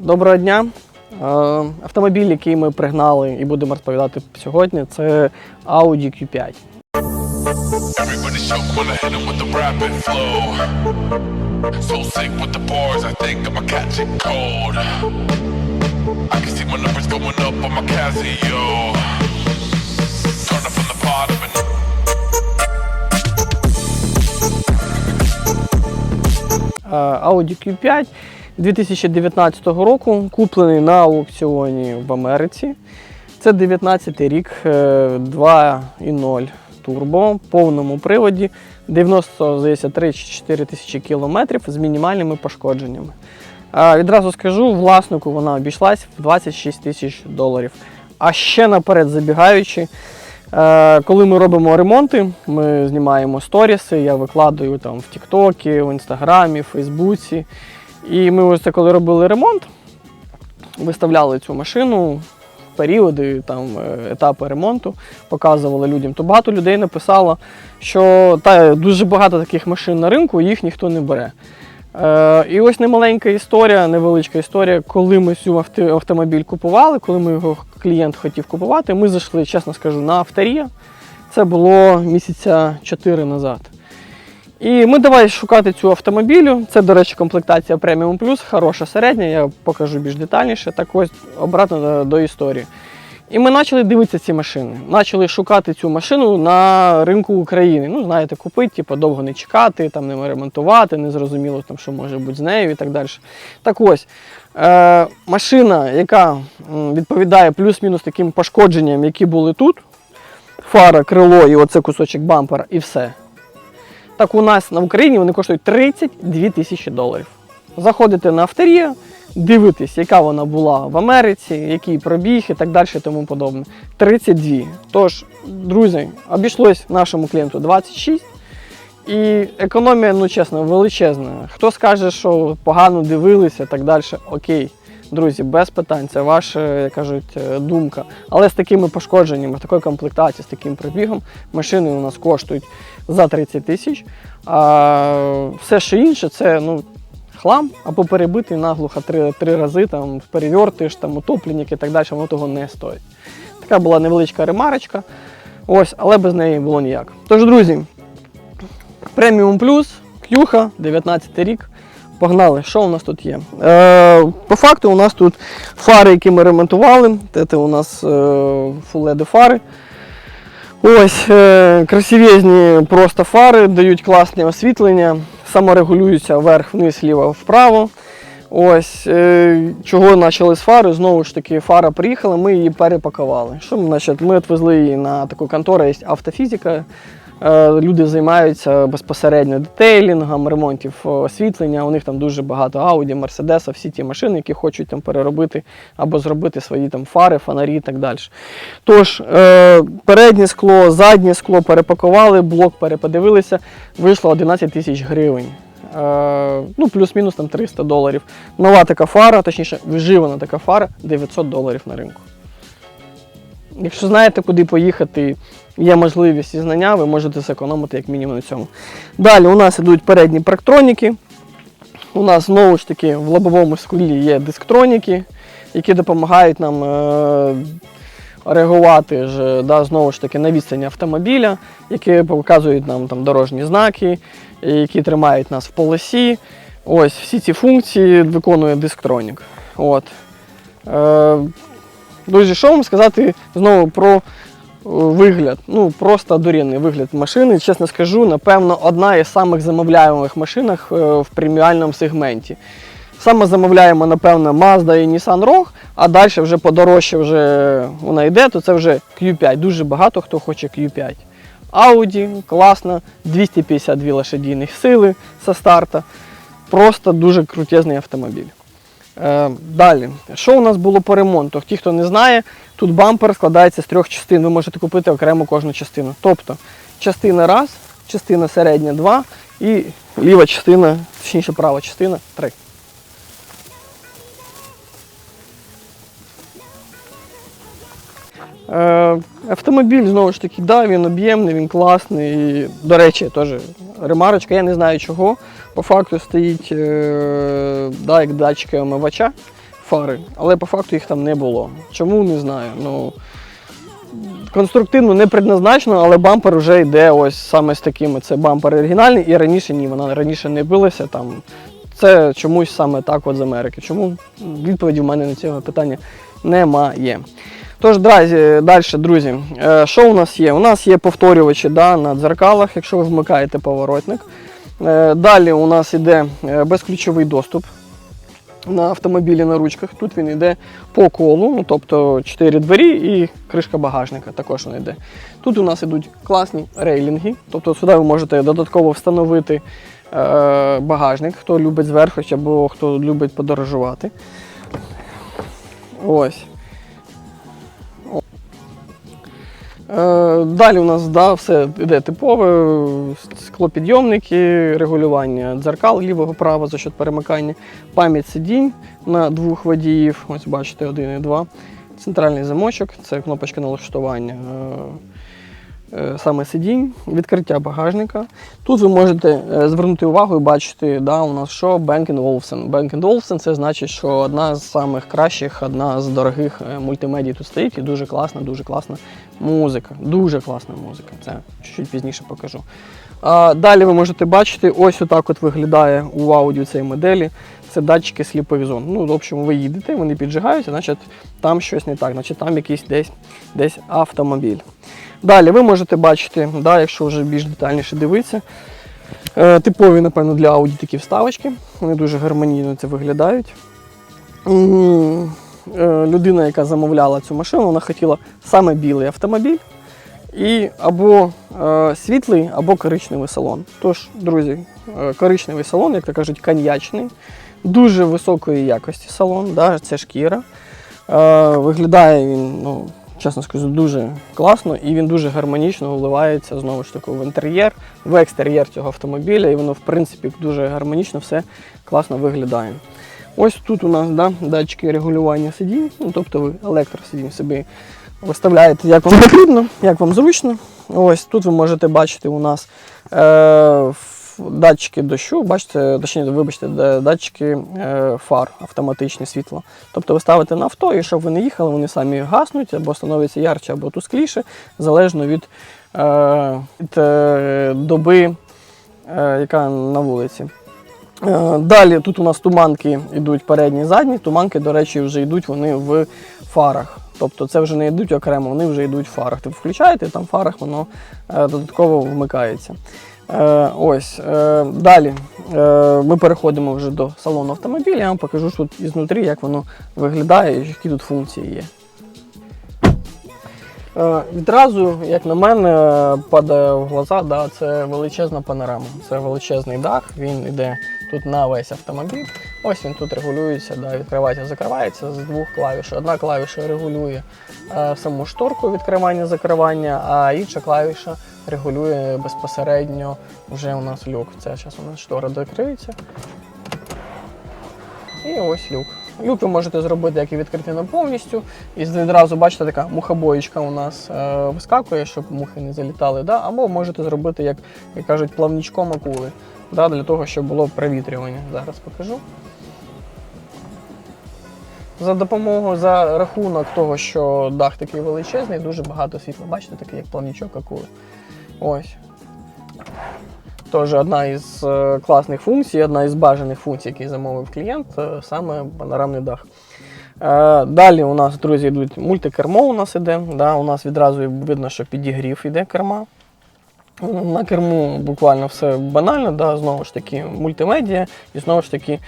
Доброго дня. Е, Автомобіль, який ми пригнали і будемо розповідати сьогодні, це Audi Q5. Everybody shook when I hit 'em with the rapid flow. So sick with the bars, I think I'ma catch it cold. I can see my numbers going up on my Casio. Turn up from the bottom and Е, Audi Q5 2019 року, куплений на аукціоні в Америці. Це 19 рік, е, 2.0 турбо, в повному приводі, 90, здається, 3 чи 4 тисячі кілометрів з мінімальними пошкодженнями. Е, Відразу скажу, власнику вона обійшлась в 26 тисяч доларів. А ще наперед забігаючи, Е, Коли ми робимо ремонти, ми знімаємо сторіси, я викладаю там в Тіктокі, в Інстаграмі, в Фейсбуці. І ми ось це коли робили ремонт, виставляли цю машину періоди, там, е, етапи ремонту, показували людям. То багато людей написало, що та, дуже багато таких машин на ринку, їх ніхто не бере. Е, і ось немаленька історія, невеличка історія, коли ми цю авто- автомобіль купували, коли ми його клієнт хотів купувати, ми зайшли, чесно скажу, на авторія. Це було місяця 4 назад. І ми давай шукати цю автомобілю. Це, до речі, комплектація Premium Plus, хороша середня, я покажу більш детальніше. Так ось обратно до, до історії. І ми почали дивитися ці машини. Почали шукати цю машину на ринку України. Ну, знаєте, купити, типу, довго не чекати, там не ремонтувати, не зрозуміло, там, що може бути з нею і так далі. Так ось, е, машина, яка відповідає плюс-мінус таким пошкодженням, які були тут. Фара, крило і оце кусочок бампера, і все. Так у нас на Україні вони коштують 32 тисячі доларів. Заходите на авторія, дивитесь, яка вона була в Америці, який пробіг і так далі тому подобне. 32. Тож, друзі, обійшлось нашому клієнту 26. І економія, ну чесно, величезна. Хто скаже, що погано дивилися так далі, окей. Друзі, без питань, це ваша, як кажуть, е, думка. Але з такими пошкодженнями, в такої комплектації, з таким пробігом, машини у нас коштують за 30 тисяч. А все що інше, це ну, хлам або перебитий наглухо три, три рази, там, перевертиш, там, утопленник і так далі, воно того не стоїть. Така була невеличка ремарочка, ось, але без неї було ніяк. Тож, друзі, преміум плюс, к'юха, 19 рік. Погнали, що у нас тут є? Е, по факту у нас тут фари, які ми ремонтували. Це у нас Full фари. Ось е, красивезні просто фари, дають класне освітлення, саморегулюються вверх, вниз, ліво, вправо. Ось е, чого почали з фари. Знову ж таки, фара приїхала, ми її перепакували. Що ми, значить, ми відвезли її на таку контору, є автофізика. Е, Люди займаються безпосередньо детейлінгом, ремонтів е, освітлення. У них там дуже багато Audi, Mercedes, всі ті машини, які хочуть там переробити або зробити свої там фари, фонарі і так далі. Тож, е, переднє скло, заднє скло перепакували, блок переподивилися, вийшло 11 тисяч гривень. Ну, плюс-мінус там 300 доларів. Нова така фара, точніше, вживана така фара 900 доларів на ринку. Якщо знаєте, куди поїхати, є можливість і знання, ви можете зекономити як мінімум на цьому. Далі у нас йдуть передні парктроніки. У нас знову ж таки в лобовому склі є дисктроніки, які допомагають нам е, реагувати ж, да, знову ж таки на відстані автомобіля, які показують нам там дорожні знаки, які тримають нас в полосі. Ось всі ці функції виконує дисктронік. От. Е, Друзі, що вам сказати знову про вигляд? Ну, просто дурінний вигляд машини. Чесно скажу, напевно, одна із самих замовляємих машинах е, в преміальному сегменті. Саме замовляємо, напевно, Mazda і Nissan Rogue, а далі вже подорожче вже вона йде, то це вже Q5. Дуже багато хто хоче Q5. Audi, класно, 252 лошадійних сили зі старта. Просто дуже крутезний автомобіль. Е, далі, що у нас було по ремонту? Ті, хто не знає, тут бампер складається з трьох частин. Ви можете купити окремо кожну частину. Тобто, частина раз, частина середня два і ліва частина, точніше права частина три. Автомобіль знову ж таки, да, він об'ємний, він класний. І, до речі, теж ремарочка, я не знаю чого. По факту стоїть е, да, як датчики омивача. фари, але по факту їх там не було. Чому не знаю. Ну, конструктивно не предназначено, але бампер вже йде ось саме з такими. Це бампер оригінальний, і раніше ні, вона раніше не билася там. Це чомусь саме так от з Америки. Чому відповіді в мене на цього питання немає. Тож, далі, друзі, е, що у нас є? У нас є повторювачі да, на дзеркалах, якщо ви вмикаєте поворотник. Е, Далі у нас йде е, безключовий доступ на автомобілі на ручках. Тут він йде по колу, ну, тобто 4 двері і кришка багажника також вона йде. Тут у нас йдуть класні рейлінги, тобто сюди ви можете додатково встановити багажник, хто любить зверху або хто любить подорожувати. Ось. Далі у нас да, все йде типове, склопідйомники, регулювання дзеркал лівого права за счет перемикання, пам'ять сидінь на двох водіїв, ось бачите, один і два. Центральний замочок, це кнопочка налаштування е, е, саме сидінь, відкриття багажника. Тут ви можете е, звернути увагу і бачити, да, у нас що Bang Olufsen. Bang Olufsen це значить, що одна з самих кращих, одна з дорогих е, мультимедій тут стоїть і дуже класна, дуже класна музика. Дуже класна музика. Це чуть пізніше покажу. А, далі ви можете бачити, ось отак от виглядає у аудіо цієї моделі. Це датчики сліпих зон. Ну, в общем, ви їдете, вони піджигаються, значить там щось не так, значить там якийсь десь, десь автомобіль. Далі ви можете бачити, да, якщо вже більш детальніше дивитися, е, типові, напевно, для Audi такі вставочки. Вони дуже гармонійно це виглядають. Е, Людина, яка замовляла цю машину, вона хотіла саме білий автомобіль. І або е, світлий, або коричневий салон. Тож, друзі, е, коричневий салон, як то кажуть, коньячний, дуже високої якості салон, да, це шкіра. Е, виглядає він, ну, чесно скажу, дуже класно і він дуже гармонічно вливається знову ж таки в інтер'єр, в екстер'єр цього автомобіля, і воно, в принципі, дуже гармонічно все класно виглядає. Ось тут у нас да, датчики регулювання сидінь, ну, тобто ви електросидінь собі виставляєте, як вам потрібно, як вам зручно. Ось тут ви можете бачити у нас е, датчики дощу, бачите, точніше, вибачте, датчики е, фар, автоматичне світло. Тобто ви ставите на авто, і щоб ви не їхали, вони самі гаснуть або становляться ярче, або тускліше, залежно від, е, від е, доби, яка на вулиці. Далі тут у нас туманки йдуть передні і задні. Туманки, до речі, вже йдуть вони в фарах. Тобто це вже не йдуть окремо, вони вже йдуть в фарах. Ти включаєте, там в фарах воно додатково вмикається. Е, ось. Е, далі е, ми переходимо вже до салону автомобіля. Я вам покажу що тут ізнутрі, як воно виглядає і які тут функції є. Е, Відразу, як на мене, падає в глаза, да, це величезна панорама. Це величезний дах, він йде тут на весь автомобіль. Ось він тут регулюється, да, відкривається, закривається з двох клавіш. Одна клавіша регулює е, саму шторку відкривання-закривання, а інша клавіша регулює безпосередньо вже у нас люк. Це зараз у нас штора докриється. І ось люк. Люк ви можете зробити як і відкритий повністю. І відразу бачите, така мухобоїчка у нас е, вискакує, щоб мухи не залітали. Да? Або можете зробити, як, як кажуть, плавнічком акули, да? для того, щоб було провітрювання. Зараз покажу. За допомогою, за рахунок того, що дах такий величезний, дуже багато світла. Бачите, такий як плавнічок акули. Ось. Теж одна із е, класних функцій, одна із бажаних функцій, які замовив клієнт, е, саме панорамний дах. Е, Далі у нас, друзі, йдуть мультикермо у нас іде. Да, у нас відразу видно, що підігрів іде керма. На керму буквально все банально, да, знову ж таки, мультимедіа і знову ж таки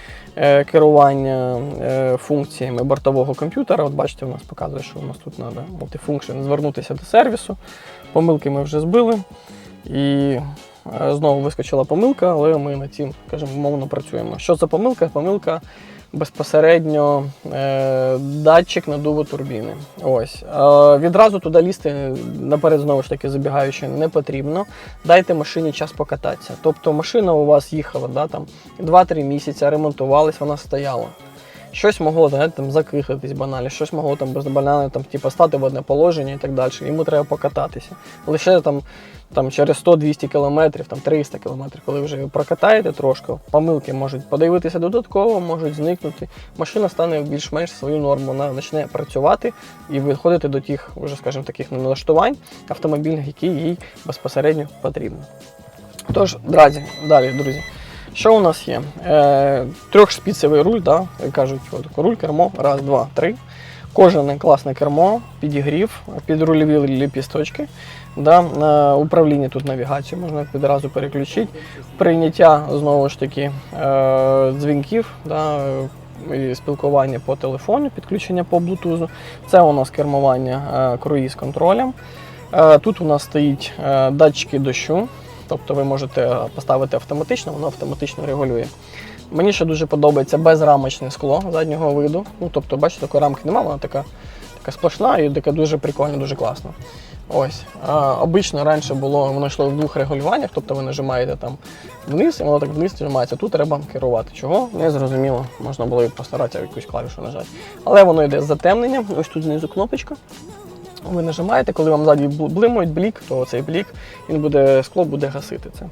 керування функціями бортового комп'ютера. От бачите, у нас показує, що у нас тут треба multifunction звернутися до сервісу. Помилки ми вже збили. І е, знову вискочила помилка, але ми над цим, скажімо, мовно працюємо. Що за помилка? Помилка безпосередньо е, датчик надуву турбіни. Ось. Е, відразу туди лізти наперед, знову ж таки, забігаючи, не потрібно. Дайте машині час покататися. Тобто машина у вас їхала да, там, 2-3 місяці, ремонтувалась, вона стояла. Щось могло знаєте, там, закихатись банально, щось могло там банально там, типу, стати в одне положення і так далі. Йому треба покататися. Лише там, там через 100-200 кілометрів, там 300 кілометрів, коли вже прокатаєте трошки, помилки можуть подивитися додатково, можуть зникнути. Машина стане більш-менш свою норму, вона почне працювати і виходити до тих, вже, скажімо, таких налаштувань автомобільних, які їй безпосередньо потрібні. Тож, дразі, далі, друзі. Що у нас є? Е, трьохшпіцевий руль, да, кажуть, от, руль, кермо, раз, два, три. Кожане класне кермо, підігрів, підрульові ліпісточки. Да, на управління тут навігацію можна відразу переключити. Прийняття знову ж таки е, дзвінків, да, і спілкування по телефону, підключення по блутузу. Це у нас кермування е, круїз-контролем. Е, Тут у нас стоїть е, датчики дощу, тобто ви можете поставити автоматично, воно автоматично регулює. Мені ще дуже подобається безрамочне скло заднього виду. Ну, тобто, бачите, такої рамки немає, вона така, така сплошна і така дуже прикольна, дуже класна. Ось. А, обично раніше було, воно йшло в двох регулюваннях, тобто ви нажимаєте там вниз, і воно так вниз нажимається. Тут треба керувати. Чого? Не зрозуміло. Можна було і постаратися якусь клавішу нажати. Але воно йде з затемненням. Ось тут знизу кнопочка. Ви нажимаєте, коли вам ззаді бл- блимають блік, то цей блік він буде, скло буде гасити це.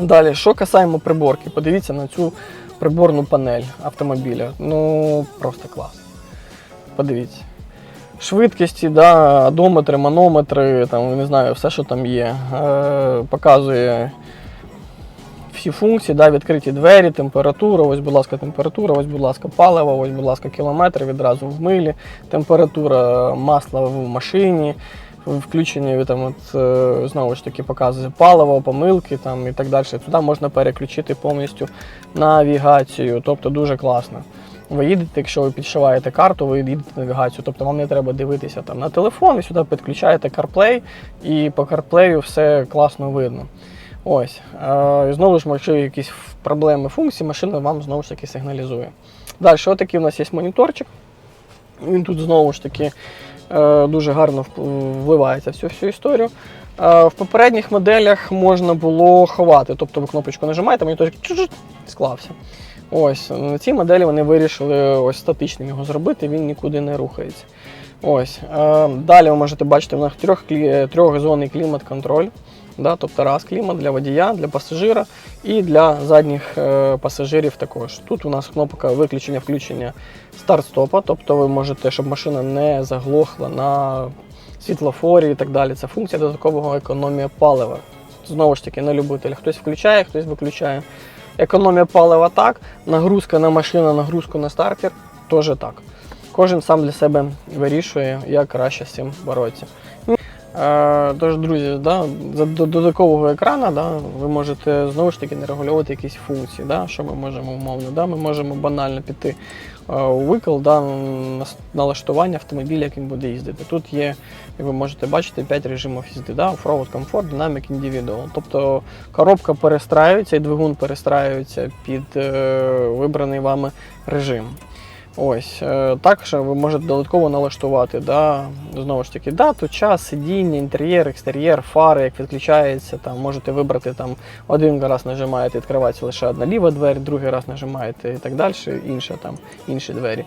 Далі, що касаємо приборки, подивіться на цю приборну панель автомобіля. Ну, просто клас. Подивіться. Швидкості, да, одометри, манометри, там, не знаю, все, що там є. Е, показує всі функції, да, відкриті двері, температура, ось, будь ласка, температура, ось, будь ласка, паливо, ось, будь ласка, кілометри відразу в милі, температура масла в машині, включені там, от, е, знову ж таки показує паливо, помилки там, і так далі. Туди можна переключити повністю навігацію, тобто дуже класно. Ви їдете, якщо ви підшиваєте карту, ви їдете навігацію, тобто вам не треба дивитися там на телефон, ви сюди підключаєте CarPlay, і по CarPlay все класно видно. Ось. Е, знову ж, якщо якісь проблеми функції, машина вам знову ж таки сигналізує. Далі, отакий у нас є моніторчик. Він тут знову ж таки е, дуже гарно вливається в цю всю історію. Е, в попередніх моделях можна було ховати, тобто ви кнопочку нажимаєте, монітор чуть-чуть склався. Ось, на цій моделі вони вирішили ось статичним його зробити, він нікуди не рухається. Ось. Далі ви можете бачити, в нас трьох, трьохзонний клімат-контроль. Да, тобто раз клімат для водія, для пасажира і для задніх е, пасажирів також. Тут у нас кнопка виключення-включення старт-стопа, тобто ви можете, щоб машина не заглохла на світлофорі і так далі. Це функція додаткового економія палива. Знову ж таки, на любителя. Хтось включає, хтось виключає. Економія палива так, нагрузка на машину, нагрузку на стартер теж так. Кожен сам для себе вирішує, як краще з цим боротися. Е, Тож, друзі, да, за до додаткового екрану да, ви можете знову ж таки не регулювати якісь функції. Да, що ми можемо умовно. Да, Ми можемо банально піти е, у викл, да, на налаштування автомобіля, як він буде їздити. Тут є, як ви можете бачити, 5 режимів їзди. Да, Offroad, Comfort, Dynamic, Individual. Тобто коробка перестраюється і двигун перестраюється під е, вибраний вами режим. Ось, е, також ви можете додатково налаштувати, да, знову ж таки, дату, час, сидіння, інтер'єр, екстер'єр, фари, як відключається, там, можете вибрати там, один раз нажимаєте, відкривається лише одна ліва двері, другий раз нажимаєте і так далі, інша, там, інші двері.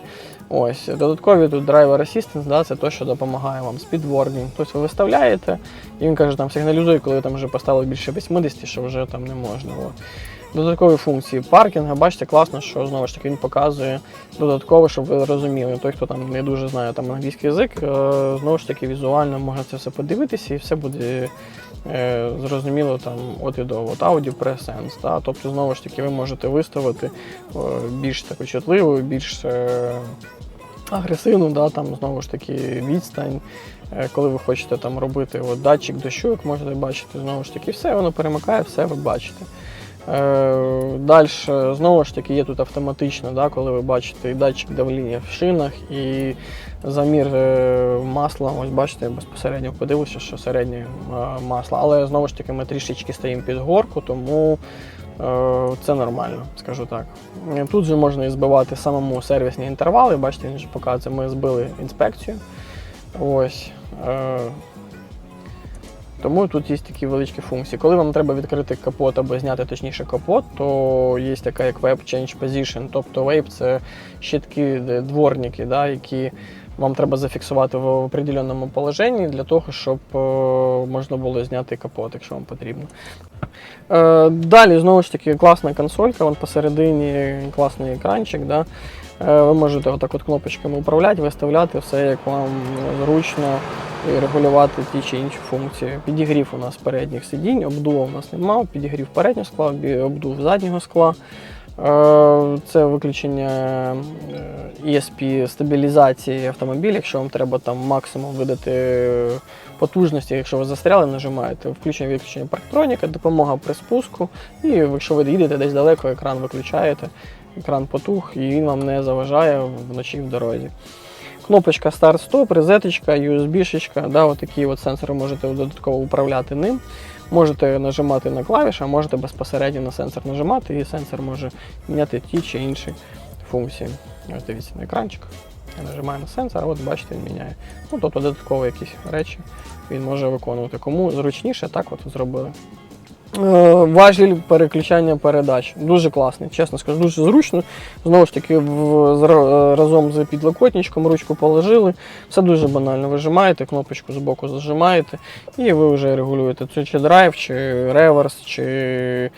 Ось, додаткові тут Driver Assistance, да, це те, що допомагає вам з підвордінг. Тобто ви виставляєте, і він каже, там сигналізує, коли там вже поставили більше 80, що вже там не можна. От. Додаткові функції паркінга, бачите, класно, що знову ж таки він показує додатково, щоб ви розуміли. Той, хто там не дуже знає там англійський язик, е, знову ж таки візуально може це все подивитися і все буде е, зрозуміло там от і до Presence. Да? Тобто, знову ж таки, ви можете виставити е, більш таку чутливу, більш е, агресивну, да? там знову ж таки відстань. Коли ви хочете там робити от, датчик дощу, як можете бачити, знову ж таки, все воно перемикає, все ви бачите. Е, Далі, знову ж таки, є тут автоматично, да, коли ви бачите і датчик давлення в шинах, і замір е, масла. Ось бачите, безпосередньо подивився, що середнє е, масло. Але знову ж таки ми трішечки стоїмо під горку, тому це нормально, скажу так. Тут же можна і збивати самому сервісні інтервали. Бачите, він же показує, ми збили інспекцію. Ось. Тому тут є такі величкі функції. Коли вам треба відкрити капот або зняти точніше капот, то є така як Vape Change Position. Тобто Vape це щитки, дворники, да, які вам треба зафіксувати в определеному положенні для того, щоб е, можна було зняти капот, якщо вам потрібно. Е, Далі, знову ж таки, класна консолька, вон посередині класний екранчик. Да? Е, Ви можете отак от кнопочками управляти, виставляти все, як вам зручно, і регулювати ті чи інші функції. Підігрів у нас передніх сидінь, обдува у нас немає, підігрів переднього скла, обдув заднього скла. Е, Це виключення е, ESP стабілізації автомобіля, якщо вам треба там максимум видати потужності, якщо ви застряли, нажимаєте включення виключення парктроніка, допомога при спуску. І якщо ви їдете десь далеко, екран виключаєте, екран потух, і він вам не заважає вночі в дорозі. Кнопочка старт-стоп, розеточка, USB-шечка, да, отакі от сенсори можете додатково управляти ним. Можете нажимати на клавіші, а можете безпосередньо на сенсор нажимати, і сенсор може міняти ті чи інші функції. Ось дивіться на екранчик. Я нажимаю на сенсор, а от бачите, він міняє. Ну, тобто додаткові якісь речі він може виконувати. Кому зручніше, так от зробили. Е, Важіль переключання передач. Дуже класний, чесно скажу, дуже зручно. Знову ж таки, в, з- разом з підлокотничком ручку положили. Все дуже банально. Вижимаєте, кнопочку з боку зажимаєте, і ви вже регулюєте це чи драйв, чи реверс, чи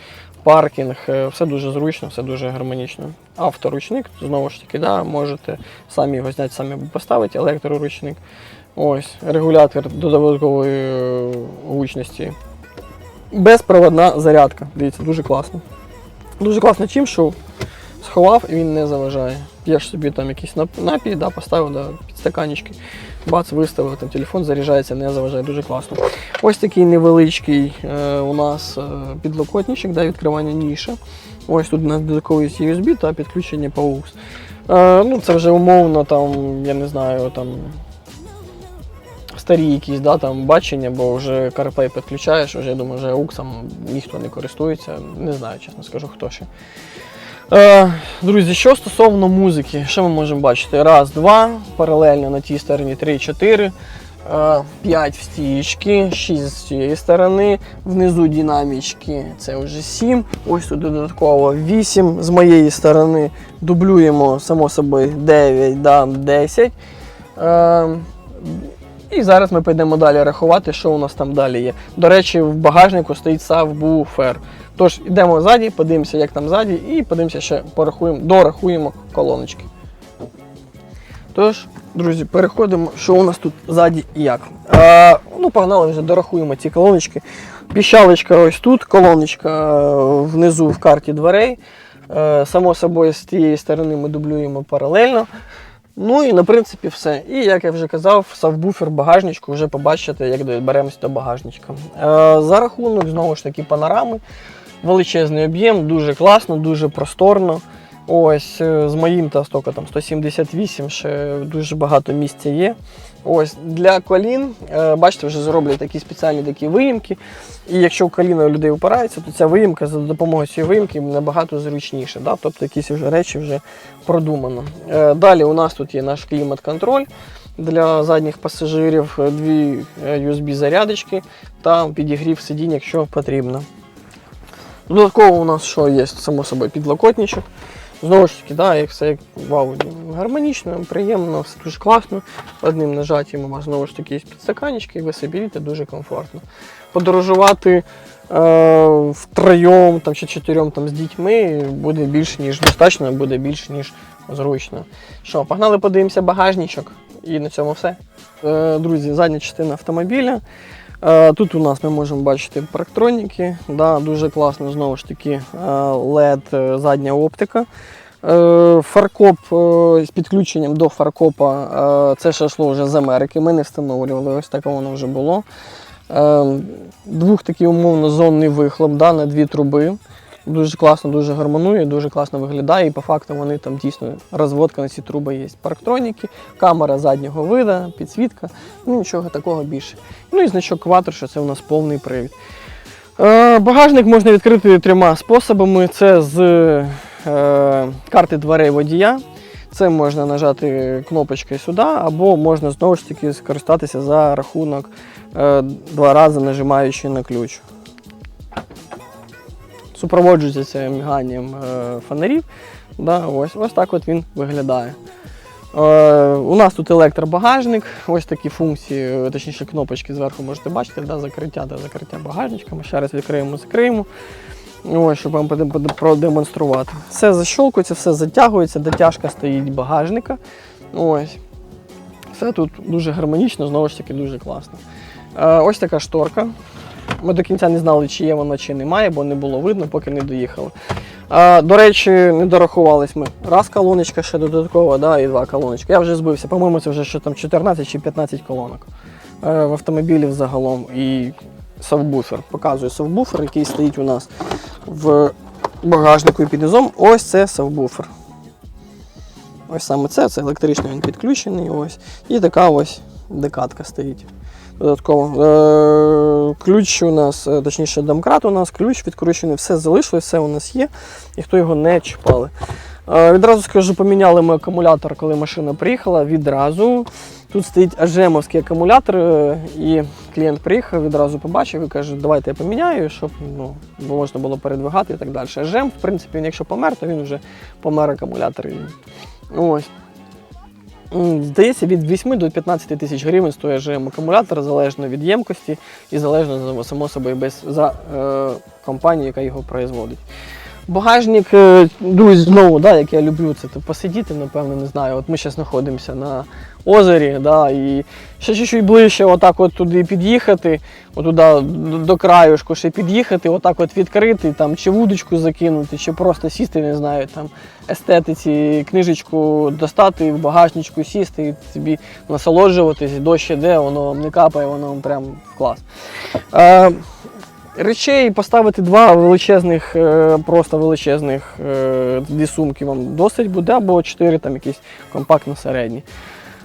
паркінг. Е, Все дуже зручно, все дуже гармонічно. Авторучник, знову ж таки, да, можете самі його зняти, самі поставити, електроручник. Ось, регулятор додаткової е, гучності. Безпроводна зарядка. Дивіться, дуже класно. Дуже класно чим, що сховав і він не заважає. П'єш собі там якийсь напій, да, поставив да, підстаканечки, бац, виставив, там телефон заряджається, не заважає, дуже класно. Ось такий невеличкий е, у нас е, підлокотничок, да, відкривання ніша. Ось тут у нас USB та підключення по. Е, ну, це вже умовно, там, я не знаю, там старі якісь да, там, бачення, бо вже CarPlay підключаєш, вже, я думаю, вже AUX ніхто не користується. Не знаю, чесно скажу, хто ще. Е, друзі, що стосовно музики, що ми можемо бачити? Раз, два, паралельно на тій стороні 3, 4, 5 в стічки, 6 з цієї сторони, внизу динамічки, це вже 7, ось тут додатково 8 з моєї сторони. Дублюємо, само собою, 9, да, 10. І зараз ми підемо далі рахувати, що у нас там далі є. До речі, в багажнику стоїть сабвуфер. Тож йдемо ззаді, подивимося, як там ззаді, і подивимося ще порахуємо, дорахуємо колоночки. Тож, друзі, переходимо, що у нас тут ззаді і як. Е, ну, погнали вже дорахуємо ці колоночки. Піщалочка ось тут, колоночка е, внизу в карті дверей. Е, само собою, з тієї сторони ми дублюємо паралельно. Ну і на принципі все. І як я вже казав, савбуфер багажничку вже побачите, як доберемося до багажничка. Е, за рахунок знову ж таки панорами. Величезний об'єм, дуже класно, дуже просторно. Ось е, з моїм та стока там 178, ще дуже багато місця є. Ось для колін, е, бачите, вже зроблять такі спеціальні такі виїмки. І якщо коліна у людей опирається, то ця виїмка за допомогою цієї виїмки набагато зручніше. Да? Тобто якісь вже речі вже продумано. Е, Далі у нас тут є наш клімат-контроль для задніх пасажирів, е, дві USB-зарядочки та підігрів сидінь, якщо потрібно. Додатково у нас що є, само собою, підлокотничок. Знову ж таки, да, як все як в Ауді. Гармонічно, приємно, все дуже класно. Одним нажаттям у вас знову ж таки є підстаканечки, і ви собі їдете дуже комфортно. Подорожувати е, втроєм там, чи чотирьом там, з дітьми буде більш ніж достатньо, буде більш ніж зручно. Що, погнали, подивимося багажничок. І на цьому все. Е, друзі, задня частина автомобіля. Е, Тут у нас ми можемо бачити парктроніки, да, дуже класно, знову ж таки, е, LED е, задня оптика. Фаркоп з підключенням до фаркопа, це ще йшло вже з Америки, ми не встановлювали, ось таке воно вже було. Двох такий умовно зонний вихлоп да, на дві труби. Дуже класно, дуже гармонує, дуже класно виглядає. І по факту вони там дійсно розводка на ці труби є. Парктроніки, камера заднього вида, підсвітка, ну нічого такого більше. Ну і значок кватер, що це у нас повний привід. Е, багажник можна відкрити трьома способами: це з е, карти дверей водія. Це можна нажати кнопочкою сюди, або можна знову ж таки скористатися за рахунок е, два рази нажимаючи на ключ. Супроводжується це міганням е, фонарів. Да, ось, ось так от він виглядає. Е, у нас тут електробагажник, ось такі функції, е, точніше кнопочки зверху можете бачити, да, закриття та закриття багажничка. Ми ще раз відкриємо, закриємо. Ось, щоб вам продемонструвати. Все защолкується, все затягується, дотяжка стоїть багажника. Ось. Все тут дуже гармонічно, знову ж таки, дуже класно. Ось така шторка. Ми до кінця не знали, чи є вона, чи немає, бо не було видно, поки не доїхали. Е, до речі, не дорахувались ми. Раз колоночка ще додаткова, да, і два колоночки. Я вже збився. По-моєму, це вже що там 14 чи 15 колонок е, в автомобілі взагалом. І совбуфер. Показую совбуфер, який стоїть у нас в багажнику і під низом. Ось це совбуфер. Ось саме це, це електрично він підключений. Ось. І така ось декатка стоїть. Додатково. Е, ключ у нас, е, точніше, домкрат у нас, ключ відкручений, все залишилось, все у нас є, ніхто його не чіпали. Е, відразу скажу, поміняли ми акумулятор, коли машина приїхала. Відразу. Тут стоїть ажемовський акумулятор, і клієнт приїхав, відразу побачив і каже, давайте я поміняю, щоб ну, можна було передвигати і так далі. Ажем, в принципі, він якщо помер, то він вже помер акумулятор. Ось. Здається, від 8 до 15 тисяч гривень стоїть ЖМ акумулятор, залежно від ємкості і залежно, само собою, без, за е, компанію, яка його производить. Багажник, е, друзі, знову, да, як я люблю, це то посидіти, напевно, не знаю. От ми зараз знаходимося на озері, да, і ще чуть-чуть ближче, отак от туди під'їхати, отуда до- краюшку ще під'їхати, отак от відкрити, там, чи вудочку закинути, чи просто сісти, не знаю, там, естетиці, книжечку достати, в багажничку сісти і собі насолоджуватись, дощ іде, воно не капає, воно прям клас. Е, Речей поставити два величезних, е, просто величезних е, дві сумки вам досить буде, або чотири там якісь компактно середні.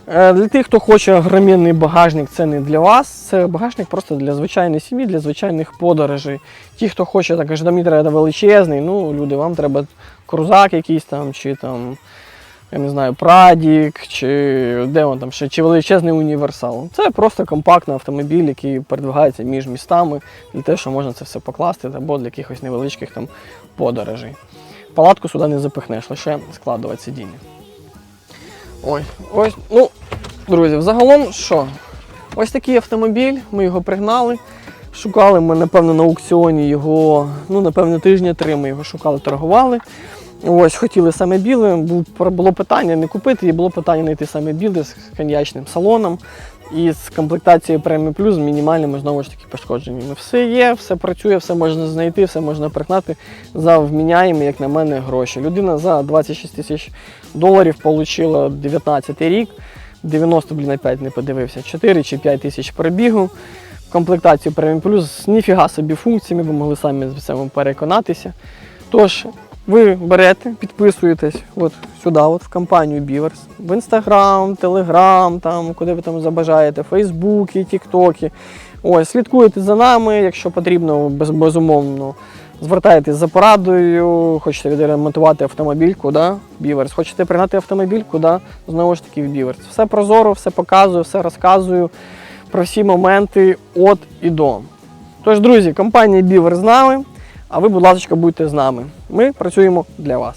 Е, Для тих, хто хоче огроменний багажник, це не для вас. Це багажник просто для звичайної сім'ї, для звичайних подорожей. Ті, хто хоче, так каже, мені треба величезний, ну, люди, вам треба крузак якийсь там, чи там, я не знаю, Прадік, чи де він там ще, чи величезний універсал. Це просто компактний автомобіль, який передвигається між містами для того, що можна це все покласти, або для якихось невеличких там подорожей. Палатку сюди не запихнеш, лише складувати сидіння. Ой, ось, ну, друзі, взагалом що? Ось такий автомобіль, ми його пригнали. Шукали ми, напевно, на аукціоні його, ну, напевно, тижня три ми його шукали, торгували. Ось, хотіли саме біле, було питання не купити, і було питання знайти саме біле з коньячним салоном і з комплектацією преміум плюс з мінімальними знову ж таки пошкодженнями. Все є, все працює, все можна знайти, все можна пригнати за вміняємо, як на мене, гроші. Людина за 26 тисяч доларів отримала 19 рік, 90, блін, опять не подивився, 4 чи 5 тисяч пробігу. Комплектацію преміум плюс з ніфіга собі функціями, ви могли самі з цим переконатися. Тож, ви берете, підписуєтесь от сюди, от в компанію Beavers, в Instagram, Telegram, там, куди ви там забажаєте, Фейсбуки, Тіктоки. Ось, слідкуєте за нами, якщо потрібно, без, безумовно. Звертаєтесь за порадою, хочете відремонтувати автомобіль, куди? Beavers. Хочете пригнати автомобіль, куди? Знову ж таки в Beavers. Все прозоро, все показую, все розказую про всі моменти от і до. Тож, друзі, компанія Beaver з нами, а ви, будь ласка, будьте з нами. Ми працюємо для вас.